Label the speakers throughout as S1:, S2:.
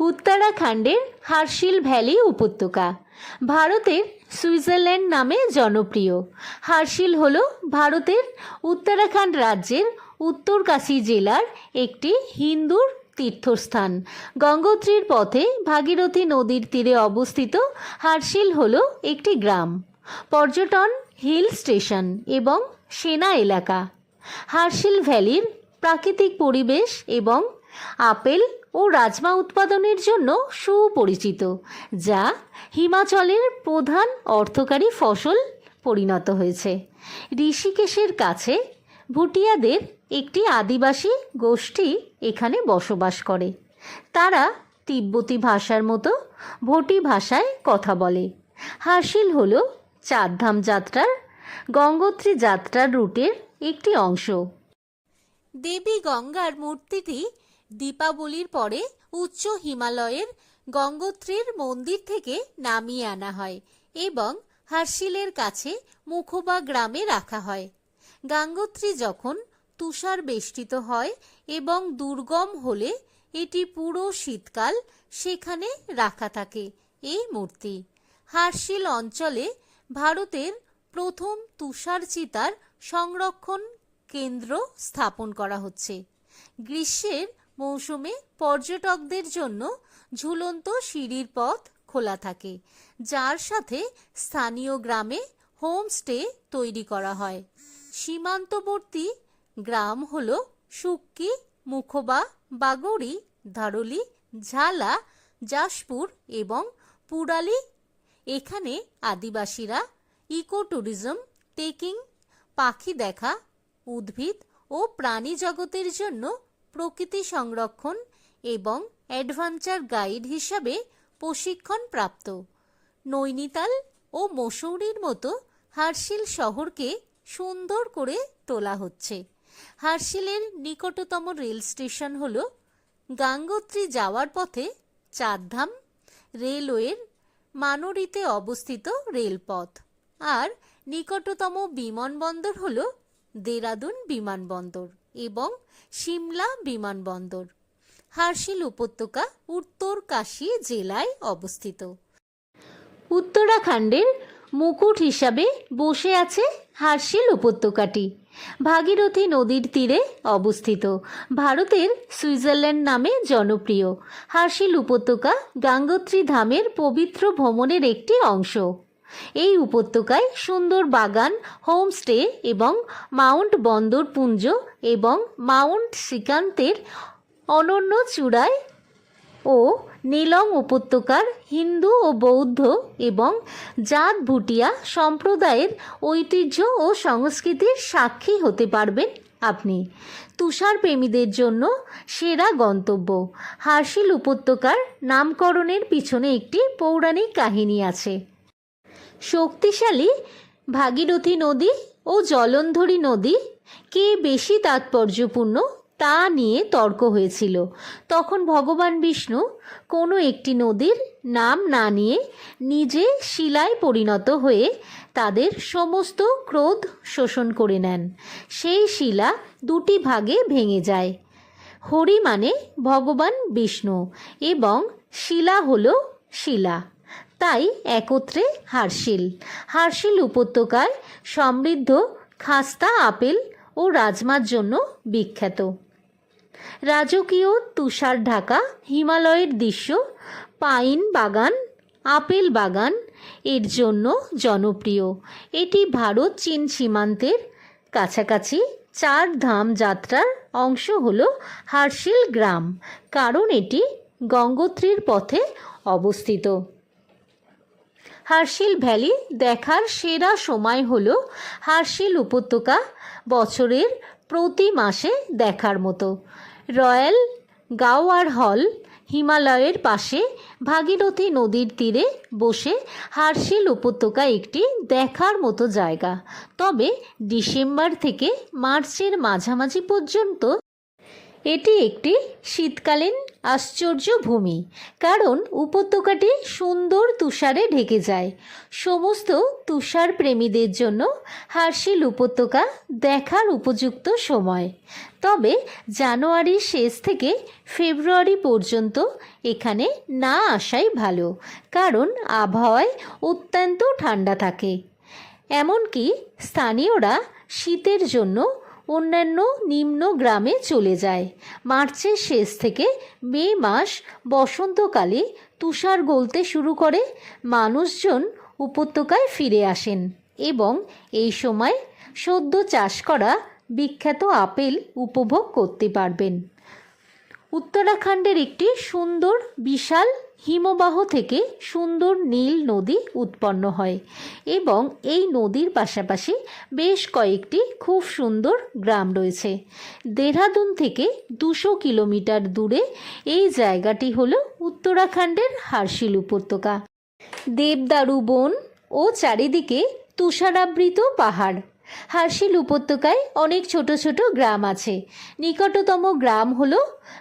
S1: উত্তরাখণ্ডের হার্শিল ভ্যালি উপত্যকা। ভারতের সুইজারল্যান্ড নামে জনপ্রিয়। হার্শিল হল ভারতের উত্তরাখণ্ড রাজ্যের উত্তরকাশী জেলার একটি হিন্দুর তীর্থস্থান। গঙ্গোত্রীর পথে ভাগীরথী নদীর তীরে অবস্থিত হার্শিল হল একটি গ্রাম। পর্যটন, হিল স্টেশন এবং সেনা এলাকা। হার্শিল ভ্যালির প্রাকৃতিক পরিবেশ এবং আপেল ও রাজমা উৎপাদনের জন্য সুপরিচিত, যা হিমাচলের প্রধান অর্থকারী ফসল পরিণত হয়েছে। ঋষিকেশের কাছে ভুটিয়াদের একটি আদিবাসী গোষ্ঠী এখানে বসবাস করে। তারা তিব্বতী ভাষার মতো ভটি ভাষায় কথা বলে। হাসিল হল চারধাম যাত্রার, গঙ্গোত্রী যাত্রার রুটের একটি অংশ। দেবী গঙ্গার মূর্তিটি দীপাবলির পরে উচ্চ হিমালয়ের গঙ্গোত্রীর মন্দির থেকে নামিয়ে আনা হয় এবং হার্শিলের কাছে মুখোবা গ্রামে রাখা হয়। গাঙ্গোত্রী যখন তুষার বেষ্টিত হয় এবং দুর্গম হলে এটি পুরো শীতকাল সেখানে রাখা থাকে এই মূর্তি। হার্শিল অঞ্চলে ভারতের প্রথম তুষার চিতার সংরক্ষণ কেন্দ্র স্থাপন করা হচ্ছে। গ্রীষ্মের মৌসুমে পর্যটকদের জন্য ঝুলন্ত সিঁড়ির পথ খোলা থাকে, যার সাথে স্থানীয় গ্রামে হোমস্টে তৈরি করা হয়। সীমান্তবর্তী গ্রাম হল সুক্কি মুখোবা, বাগড়ি, ধারলি, ঝালা জাসপুর এবং পুরালি। এখানে আদিবাসীরা ইকো ট্যুরিজম টেকিং, পাখি দেখা, উদ্ভিদ ও প্রাণী জগতের জন্য প্রকৃতি সংরক্ষণ এবং অ্যাডভেঞ্চার গাইড হিসাবে প্রশিক্ষণ প্রাপ্ত। নৈনিতাল ও মসৌরির মতো হার্শিল শহরকে সুন্দর করে তোলা হচ্ছে। হার্শিলের নিকটতম রেল স্টেশন হল গাঙ্গোত্রী যাওয়ার পথে চারধাম রেলওয়ের মানোরিতে অবস্থিত রেলপথ। আর নিকটতম বিমানবন্দর হল দেরাদুন বিমানবন্দর। এবং সিমলা বিমানবন্দর। হার্শিল উপত্যকা উত্তর কাশী জেলায় অবস্থিত। উত্তরাখণ্ডের মুকুট হিসাবে বসে আছে হার্শিল উপত্যকাটি। ভাগীরথী নদীর তীরে অবস্থিত। ভারতের সুইজারল্যান্ড নামে জনপ্রিয়। হার্শিল উপত্যকা গাঙ্গোত্রী ধামের পবিত্র ভ্রমণের একটি অংশ। এই উপত্যকায় সুন্দর বাগান, হোমস্টে এবং মাউন্ট বন্দর পুঞ্জ এবং মাউন্ট শ্রীকান্তের অনন্য চূড়ায় ও নীলং উপত্যকার হিন্দু ও বৌদ্ধ এবং জাত ভুটিয়া সম্প্রদায়ের ঐতিহ্য ও সংস্কৃতির সাক্ষী হতে পারবেন আপনি। তুষার প্রেমীদের জন্য সেরা গন্তব্য। হার্শিল উপত্যকার নামকরণের পিছনে একটি পৌরাণিক কাহিনী আছে। শক্তিশালী ভাগীরথী নদী ও জলন্ধরী নদী কে বেশি তাৎপর্যপূর্ণ তা নিয়ে তর্ক হয়েছিল। তখন ভগবান বিষ্ণু কোনো একটি নদীর নাম না নিয়ে নিজে শিলায় পরিণত হয়ে তাদের সমস্ত ক্রোধ শোষণ করে নেন। সেই শিলা দুটি ভাগে ভেঙে যায়। হরি মানে ভগবান বিষ্ণু এবং শিলা হল শিলা। তাই একত্রে হার্শিল। হার্শিল উপত্যকায় সমৃদ্ধ খাস্তা আপেল ও রাজমার জন্য বিখ্যাত। রাজকীয় তুষার ঢাকা হিমালয়ের দৃশ্য, পাইন বাগান, আপেল বাগান এর জন্য জনপ্রিয়। এটি ভারত চীন সীমান্তের কাছাকাছি চার ধাম যাত্রার অংশ হল হার্শিল গ্রাম, কারণ এটি গঙ্গোত্রীর পথে অবস্থিত। হার্শিল ভ্যালি দেখার সেরা সময় হল হার্শিল উপত্যকা বছরের প্রতি মাসে দেখার মতো। রয়্যাল গাওয়ার হল হিমালয়ের পাশে ভাগীরথী নদীর তীরে বসে হার্শিল উপত্যকা একটি দেখার মতো জায়গা। তবে ডিসেম্বর থেকে মার্চের মাঝামাঝি পর্যন্ত এটি একটি শীতকালীন আশ্চর্য ভূমি, কারণ উপত্যকাটি সুন্দর তুষারে ঢেকে যায়। সমস্ত তুষার প্রেমীদের জন্য হার্শিল উপত্যকা দেখার উপযুক্ত সময়। তবে জানুয়ারির শেষ থেকে ফেব্রুয়ারি পর্যন্ত এখানে না আসাই ভালো, কারণ আবহাওয়ায় অত্যন্ত ঠান্ডা থাকে। এমনকি স্থানীয়রা শীতের জন্য অন্যান্য নিম্ন গ্রামে চলে যায়। মার্চের শেষ থেকে মে মাস বসন্তকালে তুষার গলতে শুরু করে, মানুষজন উপত্যকায় ফিরে আসেন এবং এই সময় সদ্য চাষ করা বিখ্যাত আপেল উপভোগ করতে পারবেন। উত্তরাখণ্ডের একটি সুন্দর, বিশাল হিমবাহ থেকে সুন্দর নীল নদী উৎপন্ন হয় এবং এই নদীর পাশাপাশি বেশ কয়েকটি খুব সুন্দর গ্রাম রয়েছে। দেহরাদুন থেকে দুশো কিলোমিটার দূরে এই জায়গাটি হল উত্তরাখণ্ডের হার্শিল উপত্যকা দেবদারু বন ও চারিদিকে তুষারাবৃত পাহাড়। হার্শিল উপত্যকায় অনেক ছোট ছোট গ্রাম আছে। নিকটতম গ্রাম হল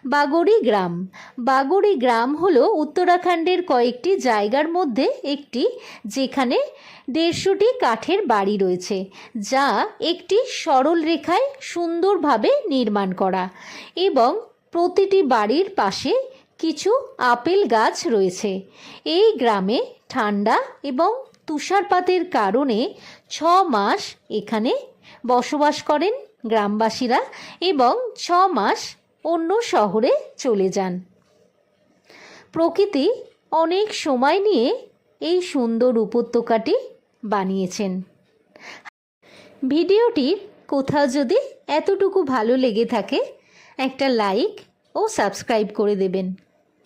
S1: বাগড়ি গ্রাম। বাগড়ি গ্রাম হল উত্তরাখণ্ডের কয়েকটি জায়গার মধ্যে একটি, যেখানে দেড়শোটি কাঠের বাড়ি রয়েছে, যা একটি সরল রেখায় সুন্দরভাবে নির্মাণ করা এবং প্রতিটি বাড়ির পাশে কিছু আপেল গাছ রয়েছে। এই গ্রামে ঠান্ডা এবং তুষারপাতের কারণে ছ মাস এখানে বসবাস করেন গ্রামবাসীরা এবং ছ মাস অন্য শহরে চলে যান। প্রকৃতি অনেক সময় নিয়ে এই সুন্দর উপত্যকাটি বানিয়েছেন। ভিডিওটির কোথাও যদি এতটুকু ভালো লেগে থাকে, একটা লাইক ও সাবস্ক্রাইব করে দেবেন।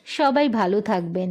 S1: সবাই ভালো থাকবেন।